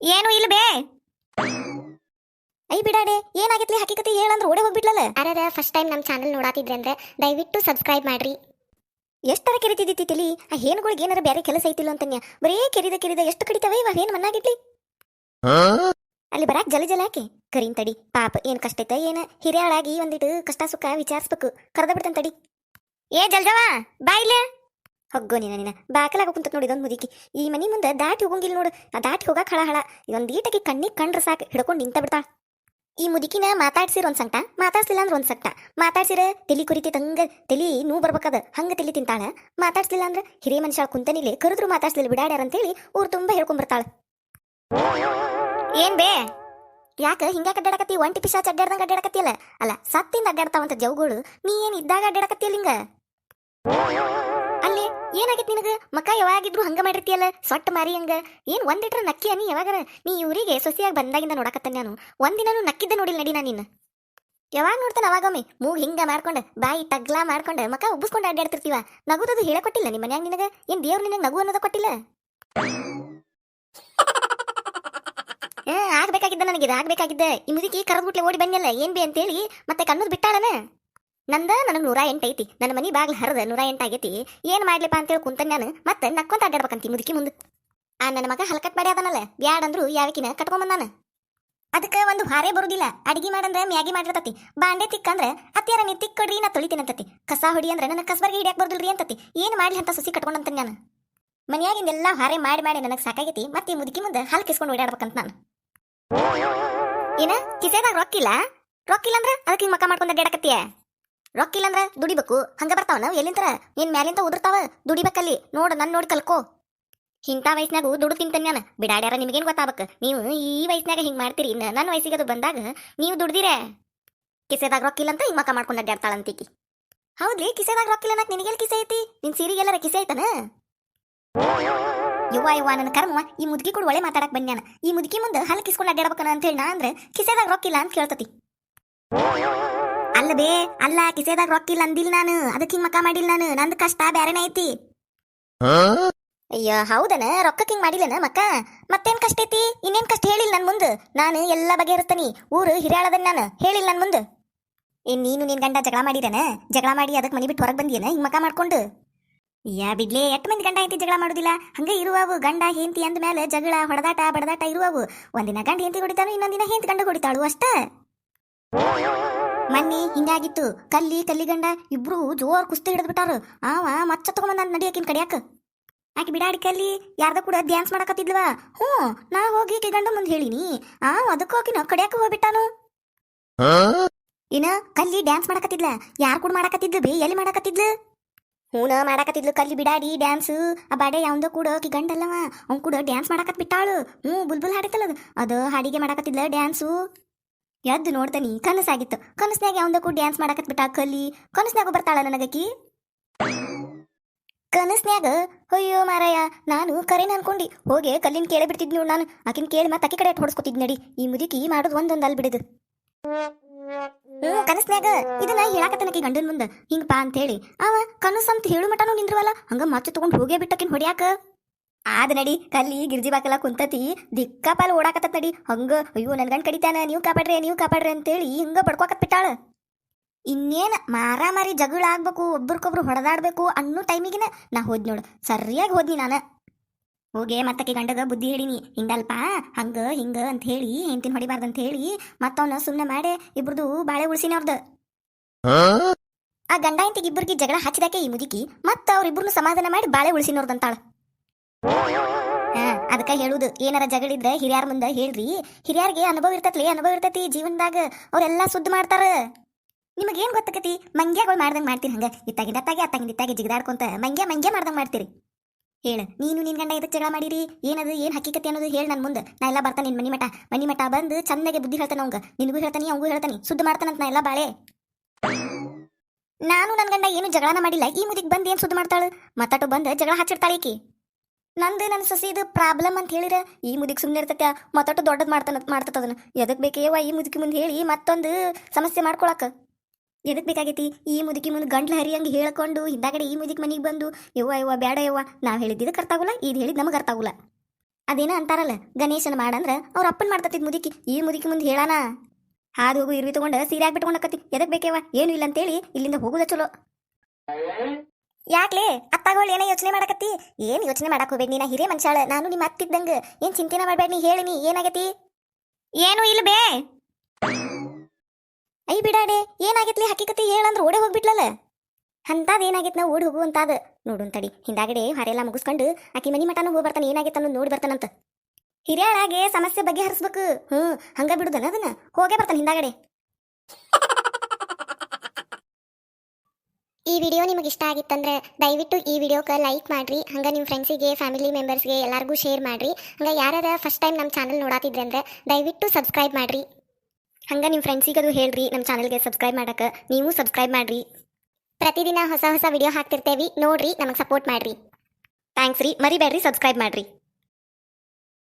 ಏನು ಇಲ್ಲ ಬೇ. ಐ ಬಿಡಾಡೆ ಏನಾಗಿತ್ಲಿ ಹಕ್ಕಿಕತೆ ಹೇಳಂದ್ರೆ ಓಡೆ ಹೋಗ್ಬಿಟ್ಲಲ್ಲ. ಅರದ ಫಸ್ಟ್ ಟೈಮ್ ನಮ್ಮ ಚಾನಲ್ ನೋಡಾತಿದ್ರೆ ಅಂದ್ರೆ ದಯವಿಟ್ಟು ಸಬ್ಸ್ಕ್ರೈಬ್ ಮಾಡ್ರಿ. ಎಷ್ಟರ ಕೆರಿತಿದ್ದಿ ತಿಳಿ? ಆ ಹೇನುಗಳಿಗೆ ಏನಾರ ಬೇರೆ ಕೆಲಸ ಐತಿಲ್ಲ ಅಂತನ್ಯ. ಬರೇ ಕೆರಿದ ಕೆರಿದ ಎಷ್ಟು ಕಡಿತವೆ ಇವ ಏನು ಮನ್ನಾಗಿಡ್ಲಿ ಅಲ್ಲಿ ಬರಾಕ್ ಜಲ ಜಲ ಹಾಕಿ ಕರೀನ್ ತಡಿ ಪಾಪ ಏನ್ ಕಷ್ಟ ಐತ ಏನ? ಹಿರಿಯಾಳಾಗಿ ಒಂದಿಟ್ಟು ಕಷ್ಟ ಸುಖ ವಿಚಾರಿಸ್ಬೇಕು. ಕರೆದ ಬಿಡ್ತಾನೆ ತಡಿ. ಏ ಜಲ್ದವಾ ಬಾ ಇಲ್ಲೇ. ಹೊಗ್ಗೋ ನೀನ ನೀನ. ಬ್ಯಾಕಲಾಗ ಕುಂತ ನೋಡಿ ಇದೊಂದು ಮುದುಕಿ. ಈ ಮನಿ ಮುಂದೆ ದಾಟಿ ಹೋಗಂಗಿಲ್ಲ ನೋಡು. ಆ ದಾಟಿ ಹೋಗಾಕ ಹಳ ಹಳ. ಇದೊಂದು ಈಟಕ್ಕೆ ಕಣ್ಣಿಗೆ ಕಂಡ್ರ ಸಾಕು. ಹಿಡ್ಕೊಂಡು ನಿಂತ ಬಿಡ್ತಾಳ. ಈ ಮುದುಕಿನ ಮಾತಾಡ್ಸಿರ ಒಂದ್ ಸಂಕಟ. ಮಾತಾಡ್ಸಿಲ್ಲ ಅಂದ್ರೆ ಒಂದ್ ಸಂಕಟ. ಮಾತಾಡ್ಸಿರ ತಲಿ ಕುರಿತಿ ತಂಗ ತಲಿ ನೂ ಬರ್ಬೇಕದ. ಹಂಗ ತಲಿ ತಿಂತಾಳ. ಮಾತಾಡ್ಸಿಲ್ಲ ಅಂದ್ರೆ ಹಿರಿಯ ಮನುಷ್ಯ ಕುಂತನಿಲೆ ಕರೆದ್ರು ಮಾತಾಡ್ಸಲಿಲ್ಲ, ಬಿಡಾಡ್ಯಾರ ಅಂತೇಳಿ ಊರ್ ತುಂಬಾ ಹೇಳ್ಕೊಂಡ್ಬರ್ತಾಳ ಏನ್ ಬೇ? ಯಾಕ ಹಿಂಗ ಅಡ್ಡಾಡಕತ್ತಿ ಒಂಟಿ ಪಿಶಾಚ್ ಅಡ್ಡಾಡ್ದಂಗ ಅಡ್ಡಾಡಕತ್ತಿಯಲ್ಲ ಅಲ್ಲ? ಸತ್ತಿಂದ ಅಡ್ಡಾಡ್ತಾವಂತ ಜವುಗಳು. ನೀ ಏನ್ ಇದ್ದಾಗ ಅಡ್ಡಾಡಕತ್ತಿಯಲ್ಲ ಹಿಂಗ ಏನಾಗೈತಿ ನಿನಗ? ಮಕ್ಕ ಯಾವಾಗಿದ್ರು ಹಂಗ ಮಾಡಿರ್ತಿಯಲ್ಲ? ಸೊಟ್ಟ ಮಾರಿ ಹಂಗ. ಏನ್ ಒಂದ್ ಲೀಟರ್ ನಕ್ಕಿ ನೀ ಯಾವಾಗರ? ನೀ ಇವರಿಗೆ ಸೊಸೆಯಾಗಿ ಬಂದಾಗಿಂದ ನೋಡಕತ್ತ ನಾನು. ಒಂದಿನನು ನಕ್ಕಿದ್ದ ನೋಡಿಲ್ಲ ನಡಿ ನಾ ನಿನ್ನ. ಯಾವಾಗ ನೋಡ್ತಾನೆ ಅವಾಗೊಮ್ಮೆ? ಮೂಗ್ ಹಿಂಗ ಮಾಡ್ಕೊಂಡು, ಬಾಯಿ ತಗ್ಲಾ ಮಾಡ್ಕೊಂಡ ಮಕ್ಕ ಉಬ್ಬಿಸ್ಕೊಂಡು ಅಡ್ಡಾಡ್ತಿರ್ತೀವ ನಗುದದು ಹೇಳಕೊಟ್ಟಿಲ್ಲ ನಿಮ್ಮ ಮನ್ಯಾಗ ನಿನಗ? ಏನ್ ದೇವ್ರು ನಿನಗ ನಗು ಅನ್ನೋದ ಕೊಟ್ಟಿಲ್ಲ? ಆಗ್ಬೇಕಾಗಿದ್ದ ನನಗೆ ಇದು ಆಗ್ಬೇಕಾಗಿದ್ದ. ಈ ಮುದುಕಿ ಕರೆದ್ಬಿಟ್ಲೆ ಓಡಿ ಬನ್ನಿಲ್ಲ ಏನ್ ಬಿ ಅಂತೇಳಿ ಮತ್ತೆ ಕಣ್ಣದ್ ಬಿಟ್ಟಾಳನ? ನಂದ ನನಗೆ ನೂರ ಎಂಟು ಐತಿ. ನನ್ನ ಮನಿ ಬಾಗ್ಲ ಹರದ ನೂರ ಎಂಟು ಆಗೈತಿ. ಏನ್ ಮಾಡ್ಲಿಪ್ಪ ಅಂತೇಳಿ ಕುಂತ ನಾನು, ಮತ್ತೆ ನಕ್ಕೊಂತ ಅಡ್ಡಾಡ್ಬೇಕಂತಿ ಮುದುಕಿ ಮುಂದೆ. ಆ ನನ್ನ ಮಗ ಹಲಕಟ್ ಮಾಡಿ ಅದನಲ್ಲ ಬ್ಯಾಡಂದ್ರು ಯಾವಕಿನ ಕಟ್ಕೊಂಬಂದಾನ ಅದಕ್ಕೆ ಒಂದು ಹಾರೇ ಬರುದಿಲ್ಲ. ಅಡಿಗೆ ಮಾಡಂದ್ರೆ ಮ್ಯಾಗಿ ಮಾಡಿರ್ತತಿ. ಬಾಂಡೆ ತಿಕ್ಕಂದ್ರೆ ಅತ್ಯಾರ ನೀ ತಿಕ್ಕೊಡ್ರಿ, ನಾ ತೊಳಿತೀನಂತತಿ ಕಸ ಹೊಡಿ ಅಂದ್ರೆ ನನ್ನ ಕಸಬರ್ಗೆ ಹಿಡಿಯಕ್ ಬರ್ದಿಲ್ರಿ ಅಂತತಿ. ಏನು ಮಾಡ್ಲಿ ಅಂತ ಸಸಿ ಕಟ್ಕೊಂಡಂತ ನಾನು. ಮನೆಯಾಗಿಂದೆಲ್ಲ ಹಾರೆ ಮಾಡಿ ಮಾಡಿ ನನಗೆ ಸಾಕಾಗೈತಿ. ಮತ್ತೆ ಮುದುಕಿ ಮುಂದೆ ಹಾಲು ಕಿಸ್ಕೊಂಡು ಓಡಾಡ್ಬೇಕಂತ ನಾನು. ಏನ, ಕಿಸೆದಾಗ ರೊಕ್ಕಿಲ್ಲ ರೊಕ್ಕಿಲ್ಲ ಅಂದ್ರೆ ಅದಕ್ಕೆ ಮಕ್ಕ ಮಾಡ್ಕೊಂಡ್ ಅಡ್ಡಾಡಕತ್ತೀಯ ರೊಕ್ಕಿಲ್ಲ ಅಂದ್ರ ದುಡಿಬೇಕು. ಹಂಗ ಬರ್ತಾವ ನಾವು ಎಲ್ಲಿಂತರ? ನಿನ್ ಮ್ಯಾಲಿಂತ ಉದುರ್ತಾವ? ದುಡಿಬೇಕಲ್ಲಿ. ನೋಡು ನನ್ ನೋಡಿ ಕಲ್ಕೋ. ಇಂಥ ವಯಸ್ಸಿನಾಗ ದುಡ್ಡು ತಿಂತಾನೆ ನಾನು. ಬಿಡಾಡ್ಯಾರ ನಿಮಗೇನು ಗೊತ್ತಾಗಬೇಕು? ನೀವು ಈ ವಯಸ್ಸಿನಾಗ ಹಿಂಗೆ ಮಾಡ್ತೀರಿ. ಇನ್ನು ನನ್ನ ವಯಸ್ಸಿಗೆ ಅದು ಬಂದಾಗ ನೀವು ದುಡ್ದಿರೇ. ಕಿಸೆದಾಗ ರೊಕ್ಕ ಅಂತ ಹಿಂಗೆ ಮಕ್ಕ ಮಾಡ್ಕೊಂಡು ಅಡ್ಡಾಡ್ತಾಳಂತೀಕಿ ಹೌದ್ರಿ ಕಿಸೆದಾಗ ರೊಕ್ಕಿಲ್ಲ ಅನ್ನಕ್ಕೆ ನಿನಗೆಲ್ಲಿ ಕಿಸೆ ಐತಿ? ನಿನ್ ಸೀರಿಗೆಲ್ಲರ ಕಿಸೆ ಐತನ? ಯುವ ಯುವ ನನ್ನ ಕರ್ಮ, ಈ ಮುದುಕಿ ಕೂಡ ಒಳ್ಳೆ ಮಾತಾಡಕ್ಕೆ ಬಂದ್ಯಾನ ಈ ಮುದುಕಿ ಮುಂದೆ ಹಲ್ಲು ಕಿಸ್ಕೊಂಡು ಅಡ್ಡಾಡ್ಬೇಕನ ಅಂತ ಹೇಳಿ ನಾ ಅಂದ್ರೆ ಕಿಸೆದಾಗ ರೊಕ್ಕಿಲ್ಲ ಅಂತ ಕೇಳ್ತತಿ. ಅಲ್ಲ ಬೇ ಅಲ್ಲ, ಕಿಸೆದಾಗ ರೊಕ್ಕಿಲ್ಲ ಅಂದಿಲ್ಲ ನಾನು. ಅದಕ್ಕೆ ಹಿಂಗ್ ಮಕ್ಕ ಮಾಡಿಲ್ಲ ನಾನು. ನಂದು ಕಷ್ಟ ಬ್ಯಾರೆನೇ ಐತಿ. ಅಯ್ಯೋ, ಹೌದನ? ರೊಕ್ಕಕ್ಕೆ ಹಿಂಗ್ ಮಾಡಿಲ್ಲನ ಮಕ್ಕ ಮತ್ತೇನ್ ಕಷ್ಟ ಐತಿ? ಇನ್ನೇನ್ ಕಷ್ಟ ಹೇಳಿಲ್ಲ ನನ್ ಮುಂದೆ? ನಾನು ಎಲ್ಲ ಬಗೆಹರಿಸ್ತಾನಿ. ಊರು ಹಿರಿಯಾಳದನ್ ನಾನು. ಹೇಳಿಲ್ಲ ನನ್ ಮುಂದೆ. ಏನ್ ನೀನು ನಿನ್ ಗಂಡ ಜಗಳ ಮಾಡಿದನ? ಜಗಳ ಮಾಡಿ ಅದಕ್ಕೆ ಮನಿ ಬಿಟ್ಟು ಹೊರಗೆ ಬಂದಿಯನ? ಹಿಂಗ್ ಮಕ ಮಾಡ್ಕೊಂಡು? ಯಾ ಬಿಡ್ಲೇ ಎಟ್ ಮಂದಿ ಗಂಡ ಐತಿ ಜಗಳ ಮಾಡುದಿಲ್ಲ? ಹಂಗ ಇರುವವು. ಗಂಡ, ಹೆಂಡತಿ ಅಂದ ಮೇಲೆ ಜಗಳ, ಹೊಡೆದಾಟ, ಬಡದಾಟ ಇರುವವು. ಒಂದಿನ ಗಂಡ ಹೆಂಡತಿ ಹೊಡಿತಾನು, ಇನ್ನೊಂದಿನ ಹೆಂಡತಿ ಗಂಡ ಹೊಡಿತಾಳು ಅಷ್ಟ. ಮನ್ನಿ ಹಿಂಗಾಗಿತ್ತು. ಕಲ್ಲಿ, ಕಲ್ಲಿಗಂಡ ಇಬ್ರು ಜೋರ್ ಕುಸ್ತಿ ಹಿಡಿದ್ ಬಿಟ್ಟಾರ. ಆವ ಮಚ್ಚ ತಗೊಂಬಂದ ನಡಿಯಕಿನ್ ಕಡಿಯಾಕ. ಆಕಿ ಬಿಡಾಡಿ ಕಲ್ಲಿ, ಯಾರ್ದ ಕೂಡ ಡ್ಯಾನ್ಸ್ ಮಾಡಕತ್ತಿದ್ಲವ? ಹ್ಞೂ, ನಾ ಹೋಗಿ ಆಕೆ ಗಂಡ ಮುಂದೆ ಹೇಳಿನಿ. ಆ ಅದಕ್ಕೆ ಹೋಗಿನ ಕಡಿಯಾಕ ಹೋಗ್ಬಿಟ್ಟಾನು. ಏನ, ಕಲ್ಲಿ ಡ್ಯಾನ್ಸ್ ಮಾಡಕತ್ತಿದ್ಲ? ಯಾರ್ ಕೂಡ ಮಾಡಕತ್ತಿದ್ಲು ಬಿ? ಎಲ್ಲಿ ಮಾಡಕತ್ತಿದ್ಲು? ಹೂನ ಮಾಡಕತ್ತಿದ್ಲು ಕಲ್ಲಿ ಬಿಡಾಡಿ ಡ್ಯಾನ್ಸ್ ಆ ಬಾಡೆ ಯಾವ್ದೋ ಕೂಡ ಆಕಿ ಗಂಡಲ್ಲವ ಅವ್ನ್ ಕೂಡ ಡ್ಯಾನ್ಸ್ ಮಾಡಕತ್ ಬಿಟ್ಟಾಳು ಹ್ಞೂ, ಬುಲ್ಬುಲ್ ಹಾಡಿತಲ್ಲ ಅದು. ಅದು ಹಾಡಿಗೆ ಮಾಡಕತ್ತಿದ್ಲ ಡ್ಯಾನ್ಸು ಎದ್ದು ನೋಡ್ತಾನಿ ಕನಸಾಗಿತ್ತು. ಕನಸ್ನ್ಯಾಗ ಯಾವ್ದಕ್ಕೂ ಡ್ಯಾನ್ಸ್ ಮಾಡಕತ್ ಬಿಟ್ಟ ಕಲ್ಲಿ ಕನಸ್ನ್ಯಾಗ ಬರ್ತಾಳ ನನಗಕಿ? ಕನಸ್ನ್ಯಾಗ? ಅಯ್ಯೋ ಮಾರಾಯ, ನಾನು ಕರೆನ ಅನ್ಕೊಂಡಿ. ಹೋಗಿ ಕಲ್ಲಿನ ಕೇಳಿ ಬಿಡ್ತಿದ್ ನೋಡ್ ನಾನು. ಆಕಿನ ಕೇಳಿ ಮತ್ತೆ ಅಕ್ಕಿ ಕಡೆ ಹೊಡ್ಸ್ಕೊತಿದ್ ನಡಿ. ಈ ಮುದುಕಿ ಮಾಡೋದು ಒಂದೊಂದು ಅಲ್ಲಿ ಬಿಡುದು. ಹ್ಮ್, ಕನಸ್ನ್ಯಾಗ? ಇದನ್ನ ಹೇಳಾಕತ್ತನಕಿ ಗಂಡನ ಮುಂದ. ಬಾ ಅಂತ ಹೇಳಿ. ಅವ ಕನಸ್ ಅಂತ ಹೇಳು ಮಟನು ನಿಂದ್ರವಲ್ಲ. ಹಂಗ ಮತ್ತೆ ತಗೊಂಡ್ ಹೋಗೇ ಬಿಟ್ಟಕಿನ್ ಹೊಡ್ಯಾಕ? ಆದ ನಡಿ ಕಲ್ಲಿ ಗಿರ್ಜಿ ಬಾಕಲ ಕುಂತತಿ ದಿಕ್ಕಾಪಾಲ ಓಡಾಕತ್ತ ನಡಿ. ಹಂಗ ಅಯ್ಯೋ ನನ್ ಗಂಡ್ ಕಡಿತಾನ ನೀವು ಕಾಪಾಡ್ರಿ ನೀವು ಕಾಪಾಡ್ರಿ ಅಂತೇಳಿ ಹಿಂಗ ಬಡ್ಕೋಕತ್ ಬಿಟ್ಟಾಳ. ಇನ್ನೇನ್ ಮಾರಾಮಾರಿ ಜಗಳ ಆಗ್ಬೇಕು ಒಬ್ರಿಗೊಬ್ರು ಹೊಡೆದಾಡ್ಬೇಕು ಅನ್ನೋ ಟೈಮಿಗಿನ ನಾ ಹೋದ್ ನೋಡು. ಸರಿಯಾಗಿ ಹೋದ್ನಿ ನಾನು. ಹೋಗೆ ಮತ್ತಕ್ಕೆ ಗಂಡಗ ಬುದ್ಧಿ ಹೇಳಿನಿ ಹಿಂಗಲ್ಪ ಹಂಗ ಹಿಂಗ ಅಂತ ಹೇಳಿ ಹೆಂತಿನ ಹೊಡಿಬಾರ್ದು ಅಂತ ಹೇಳಿ ಮತ್ತವನ್ನ ಸುಮ್ಮನೆ ಮಾಡಿ ಇಬ್ರದು ಬಾಳೆ ಉಳಿಸಿನ ಅವ್ರದ್ದು ಆ ಗಂಡ ಹೆಂತಿಗೆ ಇಬ್ಬರಿಗೆ ಜಗಳ ಹಚ್ಚಿದಾಕೆ ಈ ಮುದುಕಿ ಮತ್ತ ಅವ್ರಿಬ್ರು ಸಮಾಧಾನ ಮಾಡಿ ಬಾಳೆ ಉಳಿಸಿನವ್ರದಂತಾಳ ಅದಕ್ಕ ಹೇಳುದು, ಏನಾರ ಜಗಳಿದ್ರೆ ಹಿರಿಯಾರ ಮುಂದೆ ಹೇಳ್ರಿ. ಹಿರಿಯರಿಗೆ ಅನುಭವ ಇರ್ತತ್ಲಿ, ಅನುಭವ ಇರ್ತತಿ ಜೀವನದಾಗ, ಅವ್ರೆಲ್ಲಾ ಸುದ್ದಿ ಮಾಡ್ತಾರ. ನಿಮಗೇನ್ ಗೊತ್ತಾಕತಿ? ಮಂಗ್ಯಗಳು ಮಾಡ್ದಂಗ್ ಮಾಡ್ತೀರಿ ಹಂಗ ಇತ್ತಾಗಿಂದ ಅತ್ತಾಗಿ ಅತ್ತಾಗಿಂದ ಇತ್ತಾಗೆ ಜಿಗದಾಡ್ಕೊಂತ, ಮಂಗ್ಯ ಮಂಗ್ಯ ಮಾಡ್ದಂಗ್ ಮಾಡ್ತೀರಿ. ಹೇಳ, ನೀನು ನಿನ್ ಗಂಡ ಇದಕ್ಕೆ ಜಗಳ ಮಾಡಿರಿ? ಏನದು, ಏನ್ ಹಕ್ಕಿಕತಿ ಅನ್ನೋದು ಹೇಳಿ ನನ್ ಮುಂದೆ. ನಾ ಎಲ್ಲ ಬರ್ತಾನೆ ನಿನ್ ಮನಿ ಮಠ ಮನಿ ಮಠ ಬಂದು ಚೆನ್ನಾಗಿ ಬುದ್ಧಿ ಹೇಳ್ತಾನೆ ಅವಂಗ. ನಿನಗೂ ಹೇಳ್ತಾನೆ, ಅವಂಗೂ ಹೇಳ್ತಾನೆ. ಸುದ್ದ ಮಾಡ್ತಾನಂತ ನಾ ಎಲ್ಲ ಬಾಳೆ. ನಾನು ನನ್ ಗಂಡ ಏನು ಜಗಳನ ಮಾಡಿಲ್ಲ. ಈ ಮುದಿಗ್ ಬಂದ್ ಏನ್ ಸುದ್ದ ಮಾಡ್ತಾಳು? ಮತ್ತಾಟು ಬಂದ್ ಜಗಳ ಹಚ್ಚಿಡ್ತಾಳೆ ಈಕಿ. ನಂದು ನನ್ನ ಸೊಸೆದು ಪ್ರಾಬ್ಲಮ್ ಅಂತ ಹೇಳಿರ, ಈ ಮುದಿಗೆ ಸುಮ್ಮನೆ ಇರ್ತೈತೆ ಮತ್ತೊಟ್ಟು ದೊಡ್ಡದು ಮಾಡ್ತಾನ ಮಾಡ್ತದನ್ನ ಎದಕ್ ಬೇಕೇವ ಈ ಮುದುಕಿ ಮುಂದೆ ಹೇಳಿ ಮತ್ತೊಂದು ಸಮಸ್ಯೆ ಮಾಡ್ಕೊಳಕ್ಕೆ ಎದಕ್ ಬೇಕಾಗೈತಿ? ಈ ಮುದುಕಿ ಮುಂದೆ ಗಂಟ್ಲು ಹರಿಯಂಗೆ ಹೇಳ್ಕೊಂಡು ಹಿಂದಾಗಡೆ ಈ ಮುದುಕಿ ಮನೆಗೆ ಬಂದು, ಯವ್ವ ಯವ್ವ ಬೇಡ ಯವ್ವ, ನಾವು ಹೇಳಿದ್ದು ಅರ್ಥ ಆಗುಲ್ಲ ಇದು ಹೇಳಿದ್ ನಮಗೆ ಅರ್ಥ ಆಗುಲ್ಲ. ಅದೇನ ಅಂತಾರಲ್ಲ, ಗಣೇಶನ ಮಾಡಂದ್ರ ಅವ್ರ ಅಪ್ಪನ್ ಮಾಡ್ತತಿದ್ ಮುದುಕಿ, ಈ ಮುದುಕಿ ಮುಂದೆ ಹೇಳಾನ? ಹಾದು ಹೋಗು, ಇರ್ವಿ ತಗೊಂಡ, ಸೀರೆ ಹಾಕ್ಬಿಟ್ಕೊಂಡಕತಿ ಎದಕ್ ಬೇಕೇವ ಏನು ಇಲ್ಲ ಅಂತೇಳಿ ಇಲ್ಲಿಂದ ಹೋಗುದ ಚಲೋ. ಯಾಕ್ಲೆ? ಅತ್ತಾಗೋಳು ಏನೇ ಯೋಚನೆ ಮಾಡಕತ್ತಿ? ಏನ್ ಯೋಚನೆ ಮಾಡಕ್ ಹೋಗ್ಬೇಡಿ ನೀನ ಹಿರೇ ಮನುಷ್ಯಾಳ ನಾನು ನಿಮ್ಮ ಅತ್ತಿದ್ದಂಗ. ಏನ್ ಚಿಂತೆನ ಮಾಡಬೇಡಿ, ನೀ ಹೇಳಿ ನೀ ಏನಾಗತಿ? ಏನು ಇಲ್ಲ ಬೇ. ಐ ಬಿಡಾಡೆ, ಏನಾಗೈತ್ಲಿ? ಹಕ್ಕಿಕತಿ ಹೇಳಂದ್ರ ಓಡೆ ಹೋಗ್ಬಿಟ್ಲಲ್ಲ. ಅಂತಾದ ಏನಾಗಿತ್ ನಾವು ಓಡಿ ಹೋಗು ಅಂತಾದ ನೋಡುನ್ ಹಿಂದಾಗಡೆ ಹೊರೆಲ್ಲ ಮುಗಿಸ್ಕೊಂಡು ಆಕಿ ಮನಿ ಮಟನೂ ಹೋಗಿ ಬರ್ತಾನೆ ಅನ್ನೋದು ನೋಡಿ ಬರ್ತಾನಂತ. ಹಿರಿಯಾಳಾಗೆ ಸಮಸ್ಯೆ ಬಗೆಹರಿಸ್ಬೇಕು. ಹ್ಞೂ ಹಂಗ ಬಿಡುದನ ಅದನ್ನ? ಹೋಗೇ ಬರ್ತಾನೆ ಹಿಂದಾಗಡೆ. ಈ ವಿಡಿಯೋ ನಿಮಗೆ ಇಷ್ಟ ಆಗಿತ್ತಂದ್ರೆ ದಯವಿಟ್ಟು ಈ ವಿಡಿಯೋಕ್ಕೆ ಲೈಕ್ ಮಾಡಿರಿ, ಹಂಗೆ ನಿಮ್ಮ ಫ್ರೆಂಡ್ಸಿಗೆ, ಫ್ಯಾಮಿಲಿ ಮೆಂಬರ್ಸ್ಗೆ ಎಲ್ಲರಿಗೂ ಶೇರ್ ಮಾಡಿರಿ. ಹಂಗೆ ಯಾರ್ಯಾರ ಫಸ್ಟ್ ಟೈಮ್ ನಮ್ಮ ಚಾನಲ್ ನೋಡಾತಿದ್ರೆ ಅಂದ್ರೆ ದಯವಿಟ್ಟು ಸಬ್ಸ್ಕ್ರೈಬ್ ಮಾಡಿರಿ. ಹಂಗೆ ನಿಮ್ಮ ಫ್ರೆಂಡ್ಸಿಗೆ ಅದು ಹೇಳ್ರಿ ನಮ್ಮ ಚಾನಲ್ಗೆ ಸಬ್ಸ್ಕ್ರೈಬ್ ಮಾಡಕ್ಕೆ ನೀವು ಸಬ್ಸ್ಕ್ರೈಬ್ ಮಾಡಿರಿ. ಪ್ರತಿದಿನ ಹೊಸ ಹೊಸ ವಿಡಿಯೋ ಹಾಕ್ತಿರ್ತೇವೆ, ನೋಡಿರಿ, ನಮಗೆ ಸಪೋರ್ಟ್ ಮಾಡಿರಿ. ಥ್ಯಾಂಕ್ಸ್ ರೀ, ಮರಿಬೇಡ್ರಿ ಸಬ್ಸ್ಕ್ರೈಬ್ ಮಾಡ್ರಿ.